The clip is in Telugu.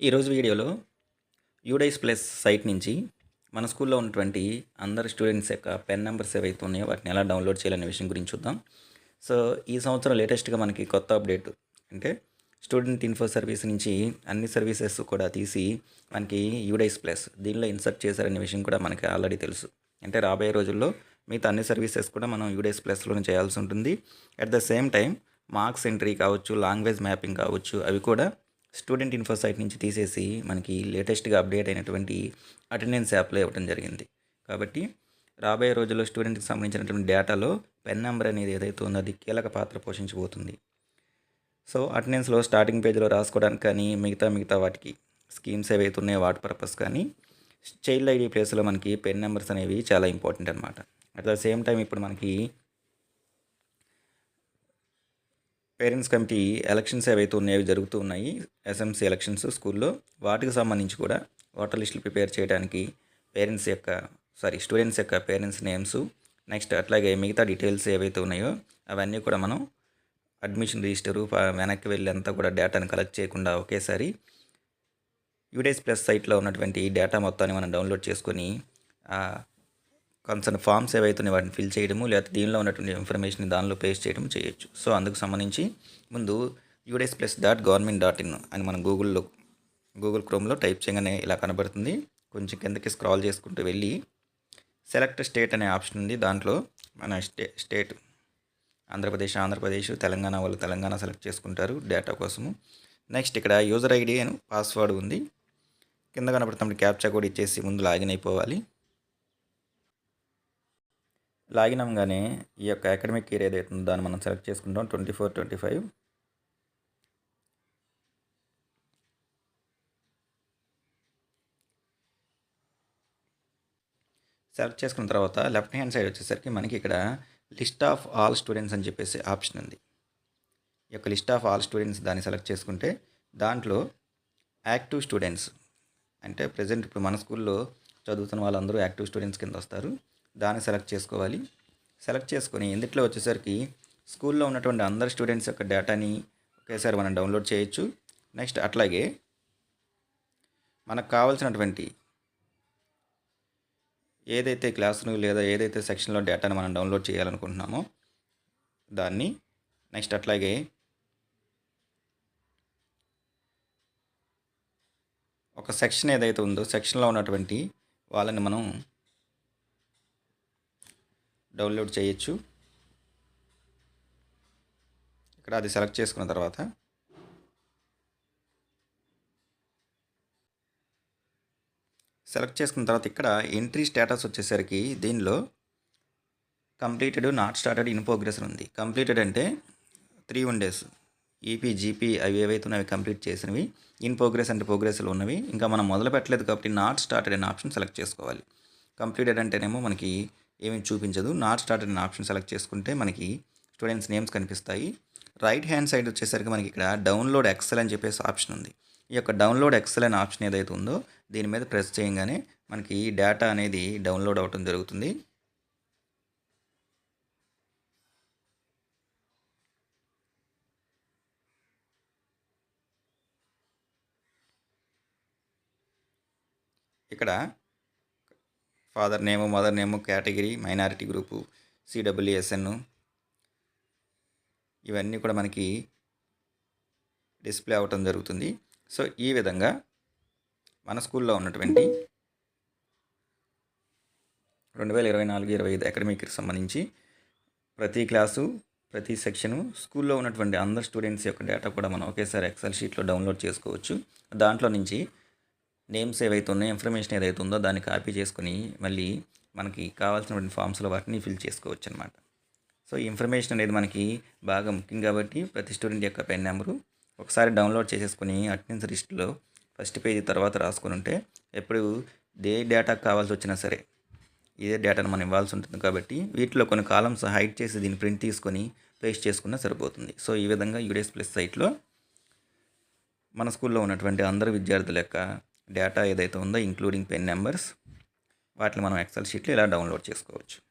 ఈరోజు వీడియోలో యూడైస్ ప్లస్ సైట్ నుంచి మన స్కూల్లో ఉన్నటువంటి అందరు స్టూడెంట్స్ యొక్క పెన్ నెంబర్స్ ఏవైతే ఉన్నాయో వాటిని ఎలా డౌన్లోడ్ చేయాలనే విషయం గురించి చూద్దాం. సో ఈ సంవత్సరం లేటెస్ట్గా మనకి కొత్త అప్డేట్ అంటే స్టూడెంట్ ఇన్ఫో సర్వీస్ నుంచి అన్ని సర్వీసెస్ కూడా తీసి మనకి యూడైస్ ప్లస్ దీనిలో ఇన్సర్ట్ చేశారనే విషయం కూడా మనకి ఆల్రెడీ తెలుసు. అంటే రాబోయే రోజుల్లో మిగతా అన్ని సర్వీసెస్ కూడా మనం యూడైస్ ప్లస్లోనే చేయాల్సి ఉంటుంది. At the same time marks entry కావచ్చు లాంగ్వేజ్ మ్యాపింగ్ కావచ్చు అవి కూడా స్టూడెంట్ ఇన్ఫో సైట్ నుంచి తీసేసి మనకి లేటెస్ట్గా అప్డేట్ అయినటువంటి అటెండెన్స్ యాప్లో ఇవ్వడం జరిగింది. కాబట్టి రాబోయే రోజుల్లో స్టూడెంట్కి సంబంధించినటువంటి డేటాలో పెన్ నెంబర్ అనేది ఏదైతే ఉందో అది కీలక పాత్ర పోషించబోతుంది. సో అటెండెన్స్లో స్టార్టింగ్ పేజీలో రాసుకోవడానికి కానీ మిగతా మిగతా వాటికి స్కీమ్స్ ఏవైతే ఉన్నాయో వాటి పర్పస్ కానీ చైల్డ్ ఐడి ప్లేస్లో మనకి పెన్ నెంబర్స్ అనేవి చాలా ఇంపార్టెంట్ అనమాట అట్ ద సేమ్ టైం ఇప్పుడు మనకి పేరెంట్స్ కమిటీ ఎలక్షన్స్ ఏవైతే ఉన్నాయో అవి జరుగుతూ ఉన్నాయి ఎస్ఎంసీ ఎలక్షన్స్ స్కూల్లో. వాటికి సంబంధించి కూడా ఓటర్ లిస్టులు ప్రిపేర్ చేయడానికి పేరెంట్స్ యొక్క సారీ స్టూడెంట్స్ యొక్క పేరెంట్స్ నేమ్స్ నెక్స్ట్ అట్లాగే మిగతా డీటెయిల్స్ ఏవైతే ఉన్నాయో అవన్నీ కూడా మనం అడ్మిషన్ రిజిస్టరు వెనక్కి వెళ్ళి అంతా కూడా డేటాను కలెక్ట్ చేయకుండా ఒకేసారి యూడేస్ ప్లస్ సైట్లో ఉన్నటువంటి డేటా మొత్తాన్ని మనం డౌన్లోడ్ చేసుకొని కన్సర్న్ ఫామ్స్ ఏవైతున్నాయి వాటిని ఫిల్ చేయడము లేకపోతే దీనిలో ఉన్నటువంటి ఇన్ఫర్మేషన్ దానిలో పేస్ట్ చేయడం చేయొచ్చు. సో అందుకు సంబంధించి ముందు UDISE plus dot government dot in అని మనం గూగుల్లో గూగుల్ క్రోమ్లో టైప్ చేయగానే ఇలా కనబడుతుంది. కొంచెం కిందకి స్క్రాల్ చేసుకుంటూ వెళ్ళి సెలెక్ట్ స్టేట్ అనే ఆప్షన్ ఉంది. దాంట్లో మన స్టే స్టేట్ ఆంధ్రప్రదేశ్ ఆంధ్రప్రదేశ్ తెలంగాణ వాళ్ళు తెలంగాణ సెలెక్ట్ చేసుకుంటారు డేటా కోసము. నెక్స్ట్ ఇక్కడ యూజర్ ఐడి అని పాస్వర్డ్ ఉంది. కింద కనబడుతున్నప్పుడు క్యాప్చా కూడా ఇచ్చేసి ముందు లాగిన్ అయిపోవాలి. లాగిన్ అవ్వగానే ఈ యొక్క అకాడమిక్ ఇయర్ ఏదైతే ఉందో దాన్ని మనం సెలెక్ట్ చేసుకుంటాం twenty four twenty five select చేసుకున్న తర్వాత లెఫ్ట్ హ్యాండ్ సైడ్ వచ్చేసరికి మనకి ఇక్కడ లిస్ట్ ఆఫ్ ఆల్ స్టూడెంట్స్ అని చెప్పేసి ఆప్షన్ ఉంది. ఈ యొక్క లిస్ట్ ఆఫ్ ఆల్ స్టూడెంట్స్ దాన్ని సెలెక్ట్ చేసుకుంటే దాంట్లో యాక్టివ్ స్టూడెంట్స్ అంటే ప్రజెంట్ ఇప్పుడు మన స్కూల్లో చదువుతున్న వాళ్ళందరూ యాక్టివ్ స్టూడెంట్స్ కింద వస్తారు. దాన్ని సెలెక్ట్ చేసుకోవాలి. సెలెక్ట్ చేసుకొని ఇందులో వచ్చేసరికి స్కూల్లో ఉన్నటువంటి అందరు స్టూడెంట్స్ యొక్క డేటాని ఒకేసారి మనం డౌన్లోడ్ చేయొచ్చు. నెక్స్ట్ అట్లాగే మనకు కావాల్సినటువంటి ఏదైతే క్లాస్ను లేదా ఏదైతే సెక్షన్లో డేటాను మనం డౌన్లోడ్ చేయాలనుకుంటున్నామో దాన్ని నెక్స్ట్ అట్లాగే ఒక సెక్షన్ ఏదైతే ఉందో సెక్షన్లో ఉన్నటువంటి వాళ్ళని మనం డౌన్లోడ్ చేయొచ్చు. ఇక్కడ అది సెలెక్ట్ చేసుకున్న తర్వాత. సెలెక్ట్ చేసుకున్న తర్వాత ఇక్కడ ఎంట్రీ స్టేటస్ వచ్చేసరికి దీనిలో completed not started in progress ఉంది. కంప్లీటెడ్ అంటే three one days EP GP అవి ఏవైతే ఉన్నాయో కంప్లీట్ చేసినవి ఇన్ ప్రోగ్రెస్ అంటే ప్రోగ్రెస్లో ఉన్నవి. ఇంకా మనం మొదలు పెట్టలేదు కాబట్టి నాట్ స్టార్టెడ్ అనే ఆప్షన్ సెలెక్ట్ చేసుకోవాలి. కంప్లీటెడ్ అంటేనేమో మనకి ఏమీ చూపించదు. నాట్ స్టార్టెడ్ అనే ఆప్షన్ సెలెక్ట్ చేసుకుంటే మనకి స్టూడెంట్స్ నేమ్స్ కనిపిస్తాయి. రైట్ హ్యాండ్ సైడ్ వచ్చేసరికి మనకి ఇక్కడ డౌన్లోడ్ ఎక్సెల్ అని చెప్పేసి ఆప్షన్ ఉంది. ఈ యొక్క డౌన్లోడ్ ఎక్సెల్ అనే ఆప్షన్ ఏదైతే ఉందో దీని మీద ప్రెస్ చేయగానే మనకి డేటా అనేది డౌన్లోడ్ అవటం జరుగుతుంది. ఇక్కడ father name mother name category minority group CWSN. ఇవన్నీ కూడా మనకి డిస్ప్లే అవ్వటం జరుగుతుంది. సో ఈ విధంగా మన స్కూల్లో ఉన్నటువంటి రెండు వేల ఇరవై నాలుగు ఇరవై ఐదు అకాడమిక్కి సంబంధించి ప్రతి క్లాసు ప్రతి సెక్షను స్కూల్లో ఉన్నటువంటి అందరు స్టూడెంట్స్ యొక్క డేటా కూడా మనం ఒకేసారి ఎక్సెల్ షీట్లో డౌన్లోడ్ చేసుకోవచ్చు. దాంట్లో నుంచి నేమ్స్ ఏవైతే ఉన్నాయో ఇన్ఫర్మేషన్ ఏదైతే ఉందో దాన్ని కాపీ చేసుకుని మళ్ళీ మనకి కావాల్సినటువంటి ఫామ్స్లో వాటిని ఫిల్ చేసుకోవచ్చు అనమాట సో ఈ ఇన్ఫర్మేషన్ అనేది మనకి బాగా ముఖ్యం కాబట్టి ప్రతి స్టూడెంట్ యొక్క పెన్ నెంబరు ఒకసారి డౌన్లోడ్ చేసేసుకుని అటెండెన్స్ లిస్ట్లో ఫస్ట్ పేజీ తర్వాత రాసుకుని ఉంటే ఎప్పుడు ఏ డేటా కావాల్సి వచ్చినా సరే ఇదే డేటాను మనం ఇవ్వాల్సి ఉంటుంది కాబట్టి వీటిలో కొన్ని కాలమ్స్ హైడ్ చేసి దీన్ని ప్రింట్ తీసుకొని పేస్ట్ చేసుకున్నా సరిపోతుంది. సో ఈ విధంగా యూడేస్ ప్లస్ సైట్లో మన స్కూల్లో ఉన్నటువంటి అందరు విద్యార్థుల యొక్క డేటా ఏదైతే ఉందో ఇంక్లూడింగ్ పెన్ నెంబర్స్ వాటిని మనం ఎక్సెల్ షీట్లో ఇలా డౌన్లోడ్ చేసుకోవచ్చు.